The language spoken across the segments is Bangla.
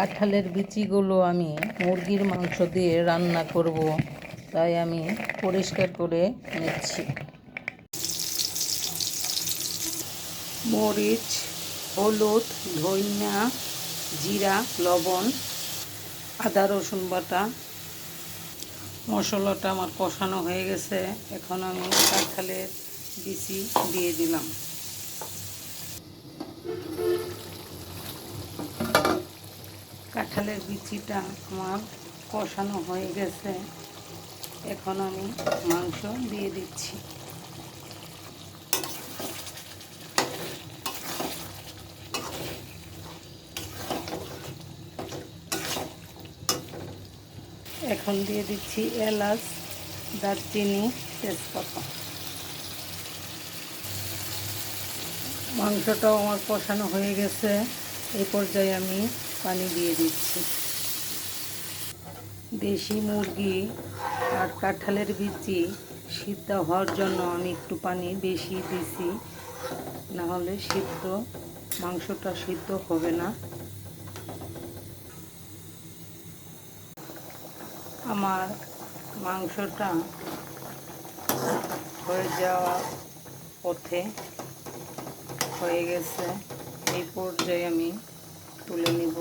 কাঁঠালের বিচিগুলো আমি মুরগির মাংস দিয়ে রান্না করব, তাই আমি পরিষ্কার করে নিচ্ছি। মরিচ, হলুদ, ধনিয়া, জিরা, লবণ, আদা, রসুন বাটা। মশলাটা আমার কষানো হয়ে গেছে, এখন আমি কাঁঠালের বিচি দিয়ে দিলাম। কাঁঠালের বিচিটা আমার কষানো হয়ে গেছে। এখন আমি মাংস দিয়ে দিচ্ছি। এখন দিয়ে দিচ্ছি এলাচ, দারচিনি, তেজপাতা। মাংসটাও আমার কষানো হয়ে গেছে। এই পর্যায়ে আমি পানি দিয়ে দিচ্ছি। দেশি মুরগি আর কাঁঠালের বিচি সিদ্ধ হওয়ার জন্য আমি একটু পানি বেশি দিছি না হলে সিদ্ধ, মাংসটা সিদ্ধ হবে না। আমার মাংসটা হয়ে যাওয়া পথে হয়ে গেছে। এই পর্যায়ে আমি তুলে নিব।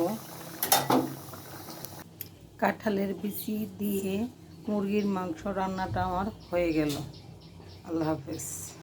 কাঁঠালের বিচি দিয়ে মুরগির মাংস রান্নাটা আমার হয়ে গেল। আল্লাহ হাফেজ।